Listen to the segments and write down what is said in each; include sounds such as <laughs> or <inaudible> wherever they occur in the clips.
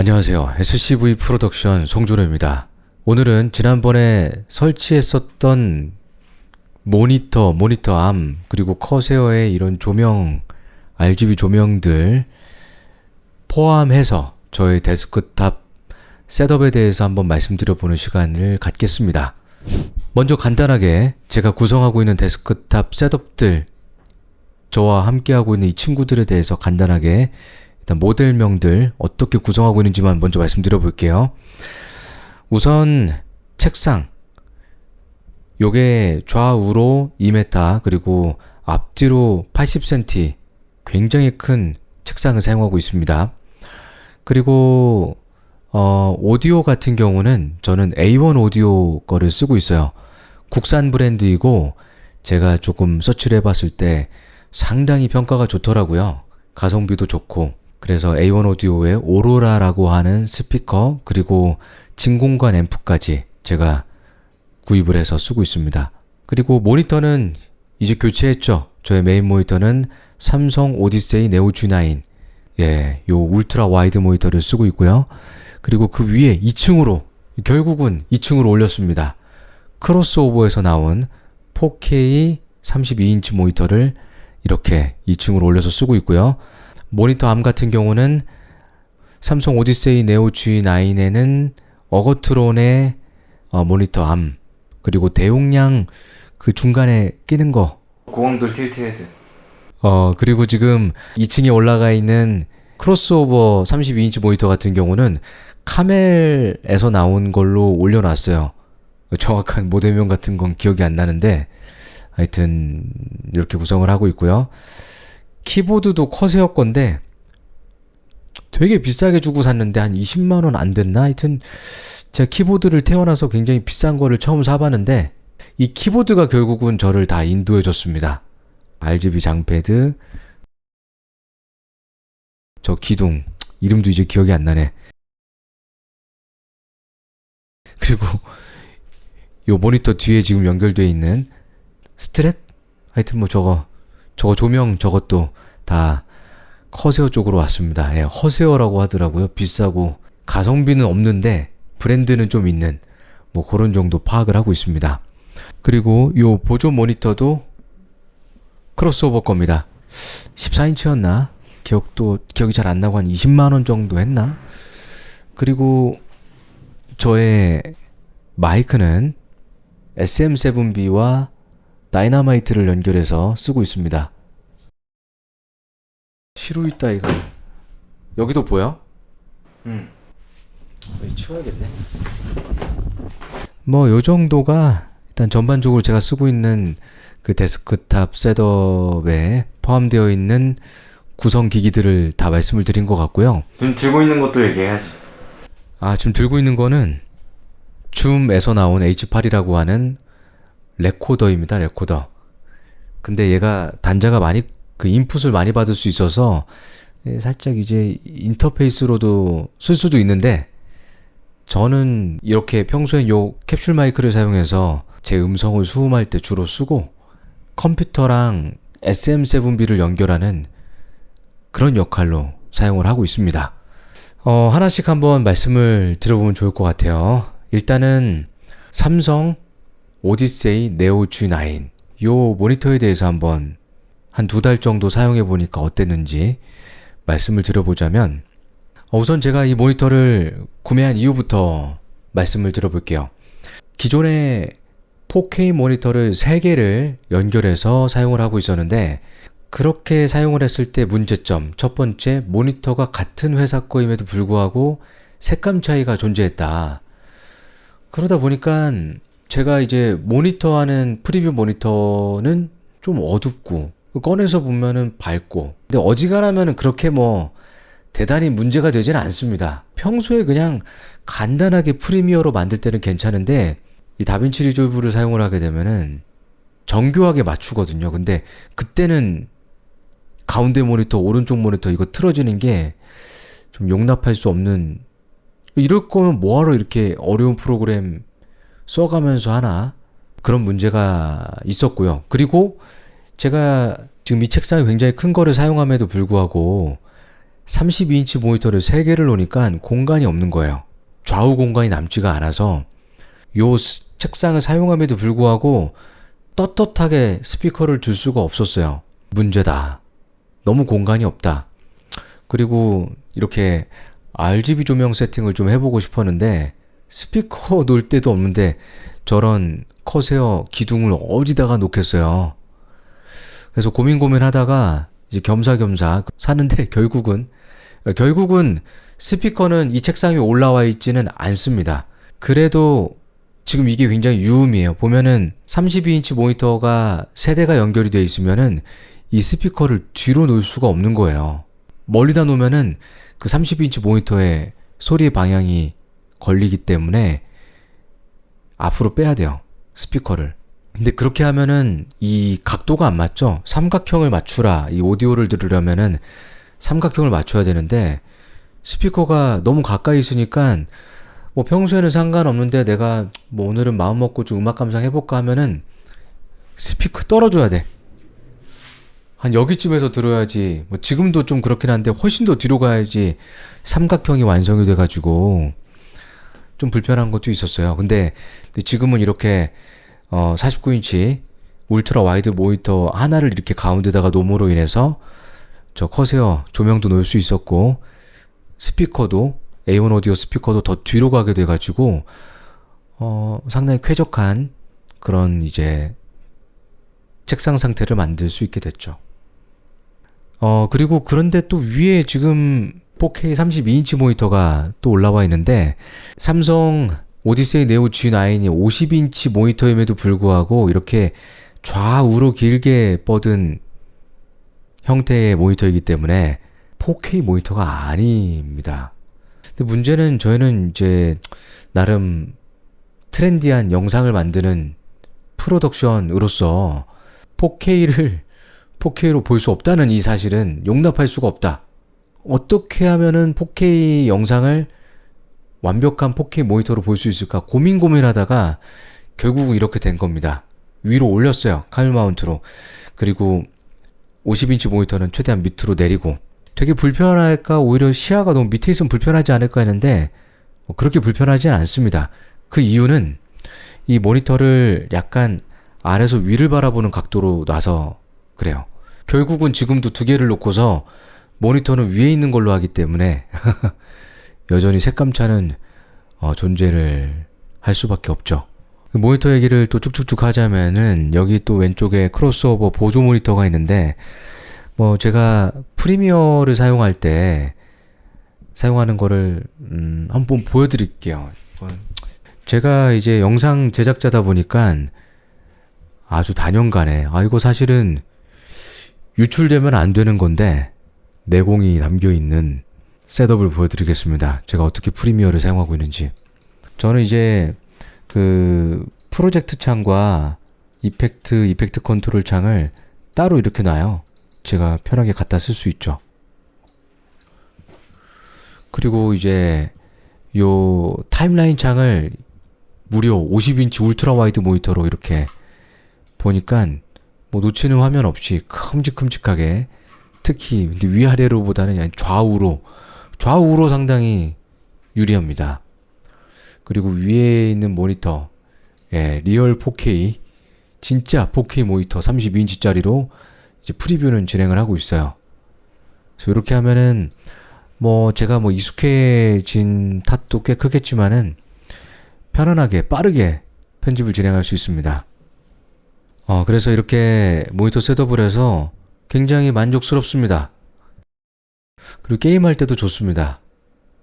안녕하세요. SCV 프로덕션 송준호입니다. 오늘은 지난번에 설치했었던 모니터, 모니터 암, 그리고 커세어의 이런 조명, RGB 조명들 포함해서 저의 데스크탑 셋업에 대해서 한번 말씀드려보는 시간을 갖겠습니다. 먼저 간단하게 제가 구성하고 있는 데스크탑 셋업들 저와 함께하고 있는 이 친구들에 대해서 간단하게 일단 모델명들 어떻게 구성하고 있는지만 먼저 말씀드려 볼게요. 우선 책상 요게 좌우로 2m 그리고 앞뒤로 80cm 굉장히 큰 책상을 사용하고 있습니다. 그리고 어, 오디오 같은 경우는 저는 A1 오디오 거를 쓰고 있어요. 국산 브랜드이고 제가 조금 서치를 해봤을 때 상당히 평가가 좋더라고요. 가성비도 좋고 그래서 A1 오디오의 오로라라고 하는 스피커 그리고 진공관 앰프까지 제가 구입을 해서 쓰고 있습니다. 그리고 모니터는 이제 교체했죠. 저의 메인 모니터는 삼성 오디세이 네오 G9 예, 요 울트라 와이드 모니터를 쓰고 있고요. 그리고 그 위에 2층으로 결국은 2층으로 올렸습니다. 크로스오버에서 나온 4K 32인치 모니터를 이렇게 2층으로 올려서 쓰고 있고요. 모니터 암 같은 경우는 삼성 오디세이 네오 G9에는 어거트론의 어, 모니터 암 그리고 대용량 그 중간에 끼는 거 고강도 틸트 헤드 어, 그리고 지금 2층에 올라가 있는 크로스오버 32인치 모니터 같은 경우는 카멜에서 나온 걸로 올려놨어요. 정확한 모델명 같은 건 기억이 안 나는데, 하여튼, 이렇게 구성을 하고 있고요. 키보드도 커세어 건데, 되게 비싸게 주고 샀는데 한 20만 원 안 됐나? 하여튼, 제가 키보드를 태어나서 굉장히 비싼 거를 처음 사봤는데, 이 키보드가 결국은 저를 다 인도해 줬습니다. RGB 장패드 저 기둥 이름도 이제 기억이 안 나네 그리고 요 모니터 뒤에 지금 연결되어 있는 스트랩 하여튼 뭐 저거 저거 조명 저것도 다 커세어 쪽으로 왔습니다 예, 허세어라고 하더라고요 비싸고 가성비는 없는데 브랜드는 좀 있는 뭐 그런 정도 파악을 하고 있습니다 그리고 요 보조 모니터도 크로스오버 겁니다. 14인치였나? 기억도 기억이 잘 안 나고 한 20만 원 정도 했나? 그리고 저의 마이크는 SM7B와 다이나마이트를 연결해서 쓰고 있습니다. 시루 있다 이거. 여기도 보여? 응 여기 치워야겠네. 뭐 요 정도가 일단 전반적으로 제가 쓰고 있는 그 데스크탑 셋업에 포함되어 있는 구성 기기들을 다 말씀을 드린 것 같고요. 지금 들고 있는 것도 얘기해야지 아, 지금 들고 있는 거는 줌에서 나온 H8이라고 하는 레코더입니다. 레코더. 근데 얘가 단자가 많이 그 인풋을 많이 받을 수 있어서 예, 살짝 이제 인터페이스로도 쓸 수도 있는데 저는 이렇게 평소에 요 캡슐 마이크를 사용해서 제 음성을 수음할 때 주로 쓰고 컴퓨터랑 SM7B를 연결하는 그런 역할로 사용을 하고 있습니다. 어, 하나씩 한번 말씀을 들어보면 좋을 것 같아요. 일단은 삼성 오디세이 네오 G9 요 모니터에 대해서 한번 한 두 달 정도 사용해 보니까 어땠는지 말씀을 드려보자면 어, 우선 제가 이 모니터를 구매한 이후부터 말씀을 드려볼게요. 기존에 4K 모니터를 3개를 연결해서 사용을 하고 있었는데 그렇게 사용을 했을 때 문제점 첫 번째 모니터가 같은 회사 거임에도 불구하고 색감 차이가 존재했다. 그러다 보니까 제가 이제 모니터 하는 프리뷰 모니터는 좀 어둡고 꺼내서 보면은 밝고 근데 어지간하면은 그렇게 뭐 대단히 문제가 되지는 않습니다. 평소에 그냥 간단하게 프리미어로 만들 때는 괜찮은데 이 다빈치 리졸브를 사용을 하게 되면은 정교하게 맞추거든요. 근데 그때는 가운데 모니터, 오른쪽 모니터 이거 틀어지는 게 좀 용납할 수 없는 이럴 거면 뭐하러 이렇게 어려운 프로그램 써가면서 하나 그런 문제가 있었고요. 그리고 제가 지금 이 책상이 굉장히 큰 거를 사용함에도 불구하고 32인치 모니터를 3개를 놓으니까 공간이 없는 거예요. 좌우 공간이 남지가 않아서 요 스- 책상을 사용함에도 불구하고 떳떳하게 스피커를 둘 수가 없었어요. 문제다. 너무 공간이 없다. 그리고 이렇게 RGB 조명 세팅을 좀 해보고 싶었는데 스피커 놓을 데도 없는데 저런 커세어 기둥을 어디다가 놓겠어요. 그래서 고민 고민하다가 이제 겸사겸사 사는데 <laughs> 결국은 결국은 스피커는 이 책상에 올라와 있지는 않습니다. 그래도 지금 이게 굉장히 유음이에요. 보면은 32인치 모니터가 세대가 연결이 되어 있으면은 이 스피커를 뒤로 놓을 수가 없는 거예요. 멀리다 놓으면은 그 32인치 모니터의 소리의 방향이 걸리기 때문에 앞으로 빼야 돼요. 스피커를. 근데 그렇게 하면은 이 각도가 안 맞죠? 삼각형을 맞추라. 이 오디오를 들으려면은 삼각형을 맞춰야 되는데 스피커가 너무 가까이 있으니까 뭐 평소에는 상관없는데 내가 뭐 오늘은 마음 먹고 좀 음악 감상 해볼까 하면은 스피커 떨어져야 돼. 한 여기쯤에서 들어야지. 뭐 지금도 좀 그렇긴 한데 훨씬 더 뒤로 가야지 삼각형이 완성이 돼가지고 좀 불편한 것도 있었어요. 근데 지금은 이렇게 어 49인치 울트라 와이드 모니터 하나를 이렇게 가운데다가 놓음으로 인해서 저 커세어 조명도 놓을 수 있었고 스피커도 A1 오디오 스피커도 더 뒤로 가게 돼가지고 어 상당히 쾌적한 그런 이제 책상 상태를 만들 수 있게 됐죠. 어 그리고 그런데 또 위에 지금 4K 32인치 모니터가 또 올라와 있는데 삼성 오디세이 네오 G9이 50인치 모니터임에도 불구하고 이렇게 좌우로 길게 뻗은 형태의 모니터이기 때문에 4K 모니터가 아닙니다. 근데 문제는 저희는 이제 나름 트렌디한 영상을 만드는 프로덕션으로서 4K를 4K로 볼 수 없다는 이 사실은 용납할 수가 없다. 어떻게 하면은 4K 영상을 완벽한 4K 모니터로 볼 수 있을까 고민 고민하다가 결국은 이렇게 된 겁니다. 위로 올렸어요. 카밀 마운트로. 그리고 50인치 모니터는 최대한 밑으로 내리고 되게 불편할까 오히려 시야가 너무 밑에 있으면 불편하지 않을까 했는데 뭐 그렇게 불편하진 않습니다. 그 이유는 이 모니터를 약간 아래서 위를 바라보는 각도로 놔서 그래요. 결국은 지금도 두 개를 놓고서 모니터는 위에 있는 걸로 하기 때문에 <laughs> 여전히 색감차는 어, 존재를 할 수밖에 없죠. 그 모니터 얘기를 또 쭉쭉쭉 하자면은 여기 또 왼쪽에 크로스오버 보조 모니터가 있는데 뭐 제가 프리미어를 사용할 때 사용하는 거를 음, 한번 보여드릴게요. 제가 이제 영상 제작자다 보니까 아주 단연간에 아 이거 사실은 유출되면 안 되는 건데 내공이 담겨 있는 셋업을 보여드리겠습니다. 제가 어떻게 프리미어를 사용하고 있는지. 저는 이제 그 프로젝트 창과 이펙트, 이펙트 컨트롤 창을 따로 이렇게 놔요. 제가 편하게 갖다 쓸 수 있죠. 그리고 이제 요 타임라인 창을 무려 50인치 울트라 와이드 모니터로 이렇게 보니까 뭐 놓치는 화면 없이 큼직큼직하게 특히 위아래로보다는 좌우로 좌우로 상당히 유리합니다. 그리고 위에 있는 모니터 예, 리얼 4K 진짜 4K 모니터 32인치짜리로 이제 프리뷰는 진행을 하고 있어요. 그래서 이렇게 하면은 뭐 제가 뭐 익숙해진 탓도 꽤 크겠지만은 편안하게 빠르게 편집을 진행할 수 있습니다. 어, 그래서 이렇게 모니터 셋업을 해서 굉장히 만족스럽습니다. 그리고 게임할 때도 좋습니다.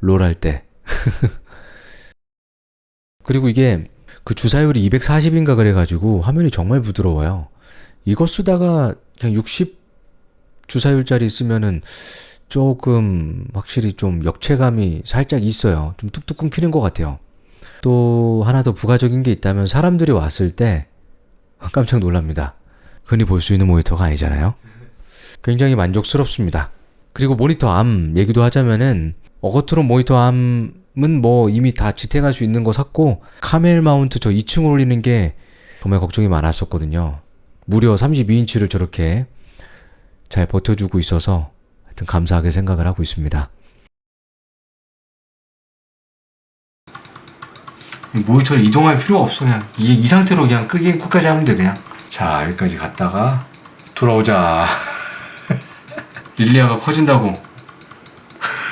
롤 할 때. <laughs> 그리고 이게 그 주사율이 240인가 그래가지고 화면이 정말 부드러워요. 이거 쓰다가 그냥 60 주사율짜리 쓰면은 조금 확실히 좀 역체감이 살짝 있어요. 좀 뚝뚝 끊기는 것 같아요. 또 하나 더 부가적인 게 있다면 사람들이 왔을 때 깜짝 놀랍니다. 흔히 볼 수 있는 모니터가 아니잖아요. 굉장히 만족스럽습니다. 그리고 모니터 암 얘기도 하자면은 어거트론 모니터 암은 뭐 이미 다 지탱할 수 있는 거 샀고 카멜 마운트 저 2층 올리는 게 정말 걱정이 많았었거든요. 무려 32인치를 저렇게 잘 버텨주고 있어서 하여튼 감사하게 생각을 하고 있습니다. 모니터를 이동할 필요가 없어 그냥 이, 이 상태로 그냥 끄기 끝까지 하면 돼 그냥 자 여기까지 갔다가 돌아오자 <laughs> 릴리아가 커진다고